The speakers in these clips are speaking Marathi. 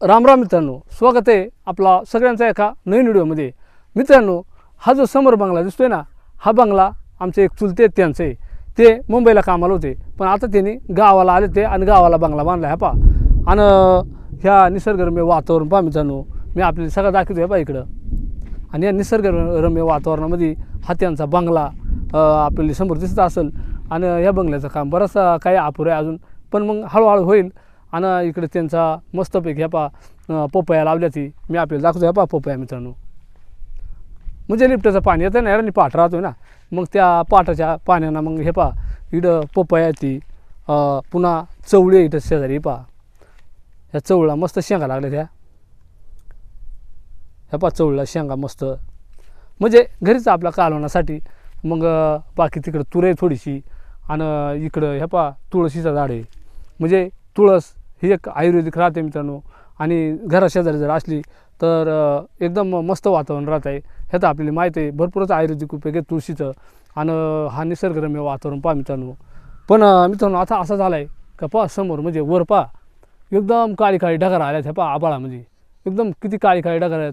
राम राम मित्रांनो स्वागत आहे आपला सगळ्यांचा एका नवीन व्हिडिओमध्ये. मित्रांनो हा जो समोर बंगला दिसतोय ना हा बंगला आमचे एक चुलते आहेत त्यांचे. आहे. ते मुंबईला कामाला होते पण आता त्यांनी गावाला आले ते आणि गावाला बंगला बांधला ह्या पा आणि ह्या निसर्गरम्य वातावरण पहा मित्रांनो मी आपल्याला सगळं दाखवतो पा इकडं. आणि या निसर्गरम्य वातावरणामध्ये हा त्यांचा बंगला आपल्याला समोर दिसत असेल. आणि या बंगल्याचं काम बरंच काही अपुरं आहे अजून पण मग हळूहळू होईल. आणि इकडे त्यांचा मस्तपैकी ह्या पा पोपया लावल्या ती. मी आपल्याला दाखवतो ह्या पा पोपया मित्रांनो. म्हणजे लिफ्टचं पाणी येतं ना आणि पाठ राहतो ना. मग त्या पाटाच्या पाण्यानं मग हे पा इडं पोपया येते पुन्हा चवळी आहे इथं शेजारी पा ह्या चवळा मस्त शेंगा लागल्या त्या ह्या पा चवळीला शेंगा मस्त. म्हणजे घरीच आपल्या कालवण्यासाठी मग बाकी तिकडं तुर आहे थोडीशी. आणि इकडं ह्या पा तुळशीचं झाड आहे. म्हणजे तुळस ही एक आयुर्वेदिक राहते मित्रांनो. आणि घराशेजारी जर असली तर एकदम मस्त वातावरण राहत आहे. ह्यात आपल्याला माहिती आहे भरपूरच आयुर्वेदिक उपयोग आहे तुळशीचं. आणि हा निसर्गरम्य वातावरण पहा मित्रांनो. पण मित्रांनो आता असं झालं आहे का पहा समोर म्हणजे वर पहा. एकदम काळी काळी ढगार आल्यात ह्या पहा आबाळामध्ये म्हणजे. एकदम किती काळी काळी ढगार आहेत.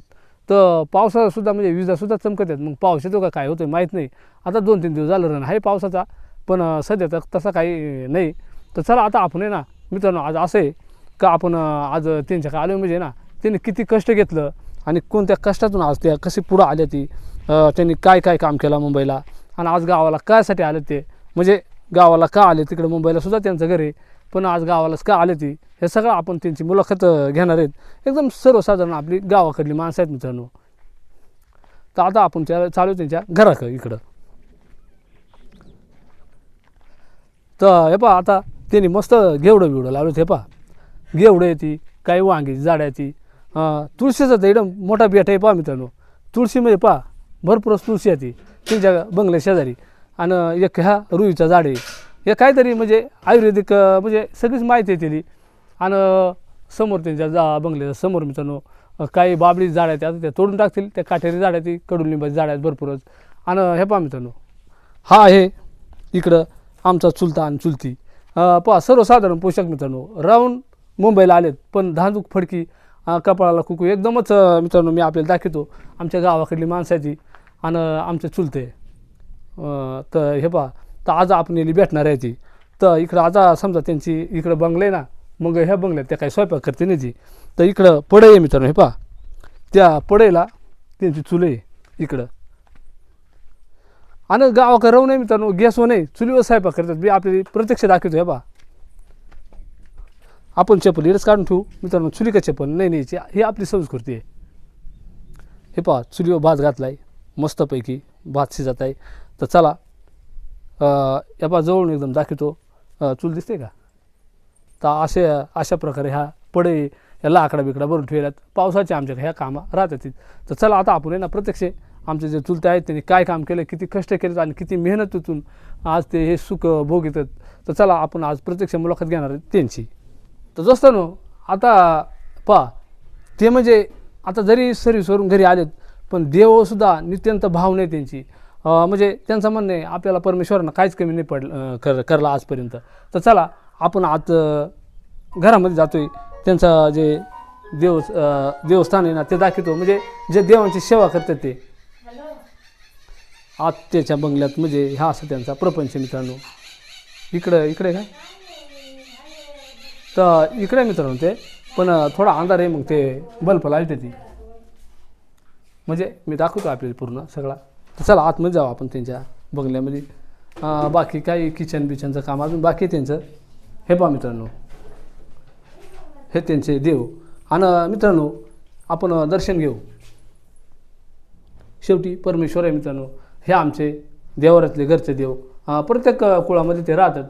तर पावसासुद्धा म्हणजे विजासुद्धा चमकत आहेत. मग पाऊस येतो का काय होतं माहीत नाही. आता दोन तीन दिवस झालं रण आहे पावसाचा. पण सध्या तर तसा काही नाही. तर चला आता आपण आहे ना मित्रांनो आज असं आहे का आपण आज त्यांच्याकडे आलो म्हणजे ना त्यांनी किती कष्ट घेतलं आणि कोणत्या कष्टातून आज त्या कशी पुढं आल्या ती त्यांनी काय काय काम केलं मुंबईला आणि आज गावाला कायसाठी आले ते? म्हणजे गावाला का आले? तिकडे मुंबईला सुद्धा त्यांचं घर आहे पण आज गावालाच का आले ती? हे सगळं आपण त्यांची मुलाखत घेणार आहेत. एकदम सर्वसाधारण आपली गावाकडली माणसं आहेत मित्रांनो. तर आता आपण त्या चालू आहे त्यांच्या घराकडं इकडं. तर हे पहा आता त्यांनी मस्त घेवडं बिवडं लावलं ते पहा. घेवडं येते काही वांगी झाड येते तुळशीचं तर एकदम मोठा बेट आहे पहा मित्रांनो. तुळशीमध्ये पहा भरपूरच तुळशी येते त्यांच्या बंगल्या शेजारी. आणि एक ह्या रुईचं झाड आहे. हे काहीतरी म्हणजे आयुर्वेदिक म्हणजे सगळीच माहिती आहे त्याली आणि समोर त्यांच्या जा बंगल्याच्या समोर मित्रांनो काही बाबळी झाड आहेत आता त्या तोडून टाकतील त्या काठेरी झाड आहेत ती कडुलिंबाची झाड आहेत भरपूरच. आणि हे पहा मित्रांनो हा आहे इकडं आमचा चुलता आणि चुलती. पहा सर्वसाधारण पोशाख मित्रांनो राहून मुंबईला आलेत पण धांदूक फडकी कपाळाला कुकू एकदमच मित्रांनो मी आपल्याला दाखवतो आमच्या गावाकडली माणसाची आणि आमचे चुलते. तर हे पहा तर आज आपण याली भेटणार आहे ती तर इकडं आजा समजा त्यांची इकडं बंगले आहे ना मग ह्या बंगल्यात त्या काही स्वयंपाक करते नाही ती तर इकडं पडई आहे मित्रांनो हे पहा. त्या पडईला त्यांची चुले आहे इकडं. आणि गावाकडे राहू नये मित्रांनो गॅसवर नाही चुलीवर स्वयंपाक करतात. मी आपली प्रत्यक्ष दाखवतो हे पहा. आपण चप्पल इकडेच काढून ठेवू. मित्रांनो चुली का चप्पल? नाही न्यायची ही आपली संस्कृती आहे. हे पहा चुलीवर भात घातला आहे मस्तपैकी भात शिजत आहे तर चला या पहा जवळून एकदम दाखवतो. चूल दिसते का? तर असे अशा प्रकारे ह्या पडे या लाकडा बिकडा भरून ठेवल्यात. पावसाच्या आमच्याकडे ह्या कामं राहतात. तर चला आता आपण आहे ना प्रत्यक्ष आमचे जे चुलते आहेत त्यांनी काय काम केलं किती कष्ट केलेत आणि किती मेहनतीतून आज ते हे सुख भोग येतात तर चला आपण आज प्रत्यक्ष मुलाखत घेणार आहे त्यांची. तर जसं आता पहा ते म्हणजे आता जरी सर्व्हिसवरून घरी आलेत पण देवसुद्धा नित्यंत भाव नाही त्यांची. म्हणजे त्यांचं म्हणणं आहे आपल्याला परमेश्वरानं काहीच कमी नाही पडलं कर करला आजपर्यंत. तर चला आपण आज घरामध्ये घरामध्ये जातोय. त्यांचं जे देव देवस्थान आहे ना ते दाखवतो. म्हणजे जे देवांची सेवा करतात ते. आत्याच्या बंगल्यात म्हणजे हा असं त्यांचा प्रपंच मित्रांनो. इकडं इकडे काय? तर इकडे मित्रांनो ते पण थोडा अंधार आहे मग ते बल्ब लावते ती. म्हणजे मी दाखवतो आपल्याला पूर्ण सगळा. तर चला आतमध्ये जाऊ आपण त्यांच्या बंगल्यामध्ये. बाकी काही किचन बिचनचं काम अजून बाकी त्यांचं. हे पहा मित्रांनो. हे त्यांचे देव. आणि मित्रांनो आपण दर्शन घेऊ. शेवटी परमेश्वर आहे मित्रांनो. हे आमचे देवारातले घरचे देव. प्रत्येक कुळामध्ये ते राहतात.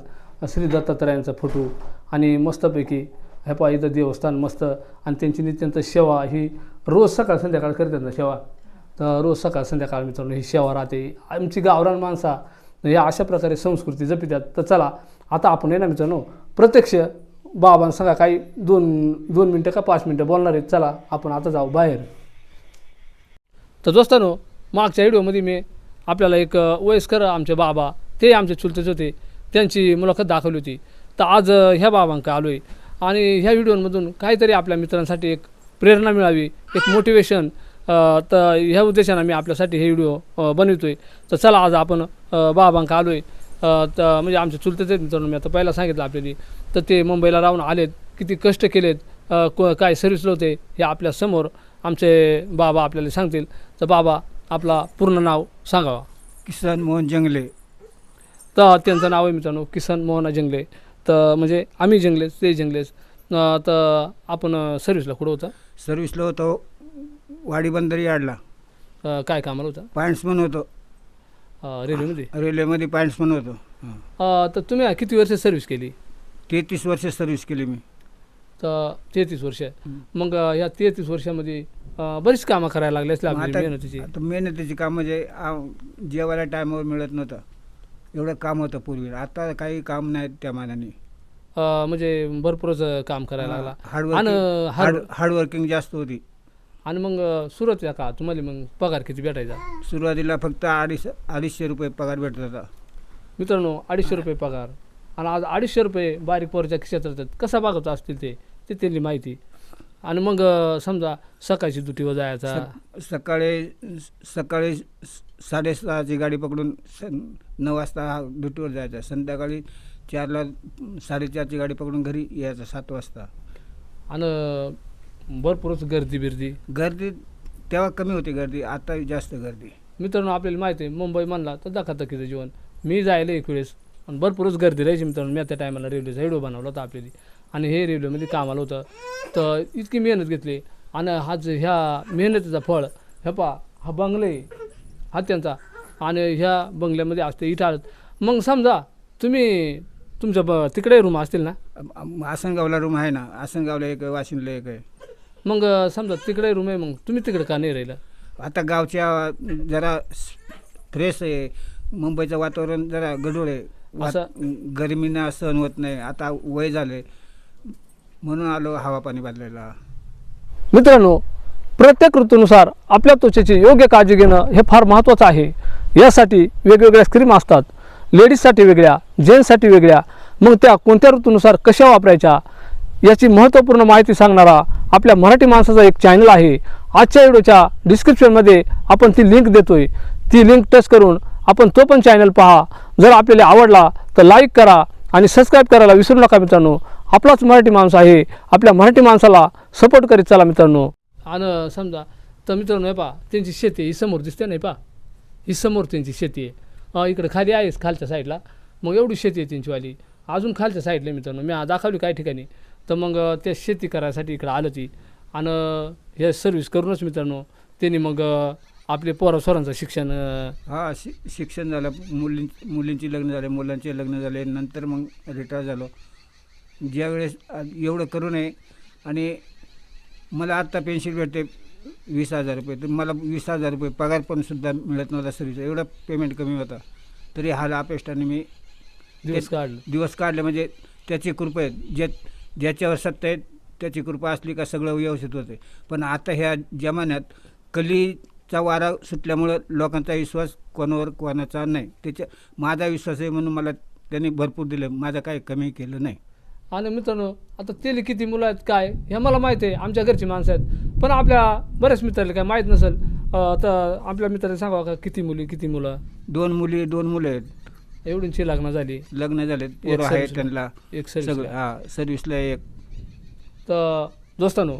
श्री दत्तात्रयांचा फोटो आणि मस्तपैकी हे पहा इथं देवस्थान मस्त. आणि त्यांची नित्यंत सेवा ही रोज सकाळ संध्याकाळ करतात ना सेवा. तर रोज सकाळ संध्याकाळ मित्रांनो ही सेवा राहते. आमची गावरान माणसा या अशा प्रकारे संस्कृती जपितात. तर चला आता आपण आहे ना मित्रांनो प्रत्यक्ष बाबांसंगा काही दोन दोन मिनटं का पाच मिनटं बोलणार आहेत? चला आपण आता जाऊ बाहेर. तर दोस्तानो मागच्या व्हिडिओमध्ये मी आपल्याला एक वयस्कर आमचे बाबा ते आमचे चुलतेच होते त्यांची मुलाखत दाखवली होती. तर आज ह्या बाबांक आलो आहे आणि ह्या व्हिडिओमधून काहीतरी आपल्या मित्रांसाठी एक प्रेरणा मिळावी एक मोटिवेशन तर ह्या उद्देशानं मी आपल्यासाठी हे व्हिडिओ बनवतो आहे तर चला आज आपण बाबांक आलो आहे तर म्हणजे आमचे चुलतेच आहेत मित्रांनो मी आता पहिला सांगितलं आपल्याला. तर ते मुंबईला राहून आलेत. किती कष्ट केलेत. को काय सर्विस होते हे आपल्यासमोर आमचे बाबा आपल्याला सांगतील. तर बाबा आपला पूर्ण नाव सांगावा. किसन मोहन जंगले. तर त्यांचं नाव आहे मित्रांनो किसन मोहना जंगले. तर म्हणजे आम्ही जंगलेच ते जंगलेच. तर आपण सर्व्हिसला कुठं होतं? सर्व्हिसला होतो वाडी बंदरी यार्डला अं, काय कामाला होतं? पॉईंट्समन होतो. अं, रेल्वेमध्ये रेल्वेमध्ये पॉईंट्समन होतो. अं, तर तुम्ही किती वर्ष सर्व्हिस केली? तेहतीस वर्ष सर्व्हिस केली मी. तर तेहतीस वर्ष. मग अं, ह्या तेहतीस वर्षामध्ये अं, बरीच कामं करायला लागली असली आपली मेहनतीची. आता मेहनतीची काम म्हणजे आ, जेवायला टायमावर मिळत नव्हतं. एवढं काम होतं पूर्वी. आता काही काम नाही त्या मानाने. अं, म्हणजे भरपूरच अं, काम करायला लागला. आणि हार्डवर्किंग हार्ड हार्ड हार्डवर्किंग जास्त होती. आणि मग सुरुवातीला का? तुम्हाला मग पगार किती भेटायचा? सुरुवातीला फक्त अडीच अडीचशे रुपये पगार भेटत होता. मित्रांनो अडीचशे रुपये पगार. आणि आज अडीचशे रुपये बारीक पोरच्या खिशात राहतात कसा बघत असतील ते ते त्यांनी माहिती. आणि मग समजा सकाळची दुटीवर जायचा. सक- सकाळी सकाळी साडेसहाची गाडी पकडून स नऊ वाजता ड्युटीवर जायचं. संध्याकाळी चारला साडेचारची गाडी पकडून घरी यायचं सात वाजता. आणि भरपूरच गर्दी बिर्दी. गर्दी तेव्हा कमी होती गर्दी आता जास्त गर्दी. मित्रांनो आपल्याला माहिती आहे मुंबई म्हणला तर धकाधकीचं जीवन. मी जायला एक वेळेस आणि भरपूरच गर्दी राहायची मित्रांनो मी त्या टायमाला रेल्वेचा व्हिडिओ बनवला होता आपल्याला. आणि हे रेल्वेमध्ये कामाला होतं. तर इतकी मेहनत घेतली. आणि हा जे ह्या मेहनतीचा फळ ह्या पा हा बंगले हा त्यांचा. आणि ह्या बंगल्यामध्ये असते इटाळत मग समजा तुम्ही तुमच्या ब तिकडे रूम असतील ना? आसनगावला रूम आहे ना. आसनगावला एक आहे, वाशिमला एक आहे. मग समजा तिकडे रूम आहे मग तुम्ही तिकडे का नाही राहिलं? आता गावच्या जरा फ्रेश आहे. मुंबईचं वातावरण जरा गडूळ आहे. वात- गरमीनं सहन होत नाही. आता वय झाले म्हणून आलो हवा पाणी बदलायला. मित्रांनो प्रत्येक ऋतूनुसार आपल्या त्वचेची योग्य काळजी घेणं हे फार महत्त्वाचं आहे. यासाठी वेगवेगळ्या स्क्रीम असतात. लेडीजसाठी वेगळ्या जेंट्ससाठी वेगळ्या. मग त्या कोणत्या ऋतूनुसार कशा वापरायच्या याची महत्त्वपूर्ण माहिती सांगणारा आपल्या मराठी माणसाचा एक चॅनल आहे. आजच्या व्हिडिओच्या डिस्क्रिप्शनमध्ये आपण ती लिंक देतोय. ती लिंक टच करून आपण तो पण चॅनल पहा. जर आपल्याला आवडला तर लाईक करा आणि सबस्क्राईब करायला विसरू नका मित्रांनो. आपलाच मराठी माणूस आहे. आपल्या मराठी माणसाला सपोर्ट करीत चला मित्रांनो. आणि समजा तर मित्रांनो पहा त्यांची शेती ही समोर दिसते नाही पहा. ही समोर त्यांची शेती आहे. इकडे खाली आहेच खालच्या साईडला मग एवढी शेती आहे त्यांचीवाली. अजून खालच्या साईडला मित्रांनो. मी दाखवली काही ठिकाणी. तर मग त्या शेती करायसाठी इकडं आलं ती. आणि हे सर्व्हिस करूनच मित्रांनो त्यांनी मग आपले पोरा स्वरांचं शिक्षण हा शि शिक्षण झालं. मुलीं मुलींची लग्न झाले मुलांचे लग्न झाले. नंतर मग रिटायर झालो. ज्यावेळेस एवढं करू नये. आणि मला आत्ता पेन्शन भेटते वीस हजार रुपये. तर मला वीस हजार रुपये पगार पण सुद्धा मिळत नव्हता सर्विस एवढा पेमेंट कमी होता. तरी हाल अपेष्टाने मी दिवस काढलं. दिवस काढले. म्हणजे त्याची कृपा आहे. ज्या ज्याच्यावर सत्ता आहे त्याची कृपा असली का सगळं व्यवस्थित होते. पण आता ह्या जमान्यात कलीचा वारा सुटल्यामुळं लोकांचा विश्वास कोणावर कोणाचा नाही. त्याच्या माझा विश्वास आहे म्हणून मला त्यांनी भरपूर दिलं. माझं काही कमी केलं नाही. आणि मित्रांनो आता तेली किती मुलं आहेत काय? हे मला माहिती आहे आमच्या घरची माणसं आहेत. पण आपल्या बऱ्याच मित्राला काय माहीत नसेल तर आपल्या मित्राला सांगावं का किती मुली किती मुलं? दोन मुली दोन मुलं आहेत. एवढींची लग्न झाली. लग्न झालेत पोरं आहे सर्विसला. त्यांना. एक सगळं सर्विस हां सर्विसला एक. तर दोस्तानो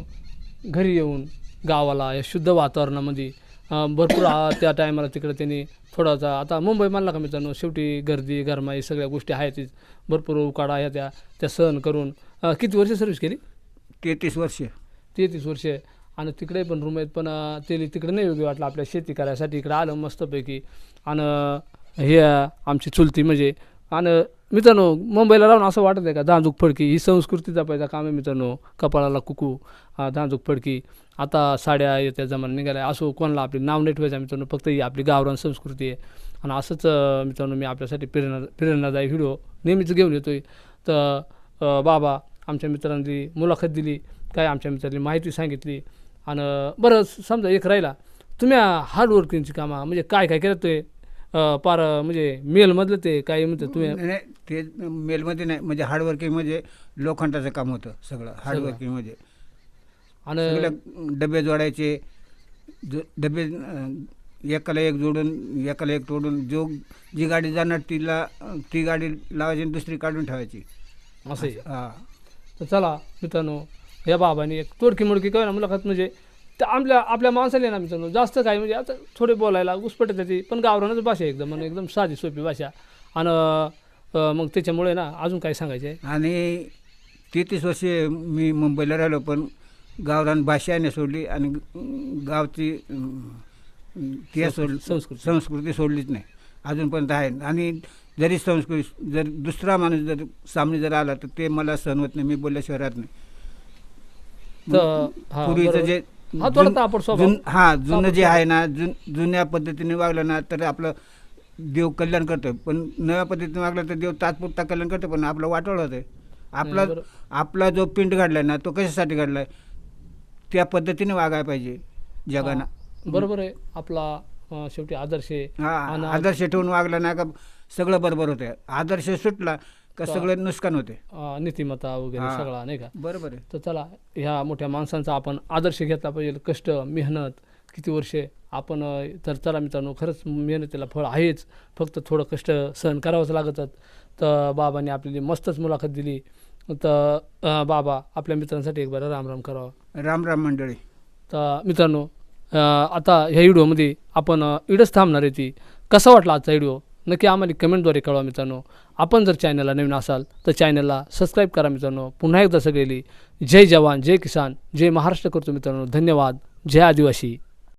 घरी येऊन गावाला या शुद्ध वातावरणामध्ये भरपूर त्या टायमाला तिकडे त्यांनी थोडासा आता मुंबई म्हणला का मित्रांनो शेवटी गर्दी गरमाई सगळ्या गोष्टी आहेतच भरपूर उकाडा ह्या त्या त्या सहन करून. किती वर्ष सर्व्हिस केली? तेहतीस वर्ष. तेहतीस वर्ष. आणि तिकडे पण रूम आहेत पण ते तिकडे नाही योग्य वाटलं आपल्या शेती करायसाठी. इकडे आलं मस्तपैकी. आणि हे आमची चुलती म्हणजे आणि मित्रांनो मुंबईला राहून असं वाटत आहे का? धांजूक फडकी ही संस्कृती जपायचा काम आहे मित्रांनो. कपाळाला कुकू अं, धांजूक फडकी. आता साड्या येत्या जमाना निघाल्या. असो कोणाला आपले नाव नाही ठेवायचं मित्रांनो फक्त ही आपली गावरान संस्कृती आहे. आणि असंच मित्रांनो मी आपल्यासाठी प्रेरणा प्रेरणादायी व्हिडिओ नेहमीच घेऊन येतोय. तर अं, बाबा आमच्या मित्रांनी मुलाखत दिली काय आमच्या मित्रांनी माहिती सांगितली. आणि बरं समजा एक राहिला तुम्ही हार्डवर्किंगची कामं म्हणजे काय काय केलं ते अं, पार म्हणजे मेलमधलं ते काय म्हणतात तुम्ही? नाही ते मेलमध्ये नाही म्हणजे हार्डवर्किंग म्हणजे लोखंडाचं काम होतं सगळं हार्डवर्किंग म्हणजे आणि डबे जोडायचे जो डबे एकाला एक जोडून एकाला एक तोडून जो जी गाडी जाणार तिला ती गाडी लावायची आणि दुसरी काढून ठेवायची. असं. हा. तर चला मित्रांनो या बाबाने एक तोडकी मोडकी काय ना मुलाखत म्हणजे त्या आपल्या आपल्या माणसाला आहे ना मित्रांनो जास्त काय म्हणजे आता थोडे बोलायला घुसपट ती पण गावरानच भाषा एकदम आणि एकदम साधी सोपी भाषा. आणि मग त्याच्यामुळे ना अजून काय सांगायचं आहे आणि तेहतीस वर्षे मी मुंबईला राहिलो पण गावरान भाषाने सोडली आणि गावची ते सोड संस्कृती. संस्कृती. सोडलीच नाही. अजूनपर्यंत आहे. आणि जरी संस्कृती जर दुसरा माणूस जर सामने जर आला तर ते मला सहन होत नाही. मी बोलल्याशिवाय राहत नाही. हा, पूर्वीचं. जे हा, जुन- हा जे आहे ना जुन जुन्या पद्धतीने वागलं ना तर आपलं देव कल्याण करतं पण नव्या पद्धतीने वागलं तर देव तात्पुरता कल्याण करतं पण आपलं वाटोळ होतं आपला. आपला जो पिंड घडलाय ना तो कशासाठी घडलाय? त्या पद्धतीने वागायला पाहिजे जगानं. बरोबर आहे. आपला अं, शेवटी आदर्श आहे. हा आणि आदर्श ठेवून वागला ना का सगळं बरोबर होतं आदर्श सुटला का सगळं नुकसान होते अं, नीतिमत्ता वगैरे. सगळा नाही का? बरोबर आहे. तर चला ह्या मोठ्या माणसांचा आपण आदर्श घेतला पाहिजे. कष्ट मेहनत किती वर्षे आपण अ, तर चला मित्रांनो खरंच मेहनतीला फळ आहेच. फक्त थोडं कष्ट सहन करावंच लागतात. तर बाबांनी आपल्याला मस्तच मुलाखत दिली. तर बाबा आपल्या मित्रांसाठी एक बरं राम राम करावं. राम राम मंडळी. तर मित्रांनो आता ह्या व्हिडिओमध्ये आपण इडंच थांबणार आहे ती. कसा वाटला आजचा व्हिडिओ? नक्की आम्हाला कमेंटद्वारे कळवा मित्रांनो. आपण जर चॅनलला नवीन असाल तर चॅनलला सबस्क्राईब करा मित्रांनो. पुन्हा एकदा सगळेली जय जवान जय किसान जय महाराष्ट्र करतो मित्रांनो. धन्यवाद. जय आदिवासी.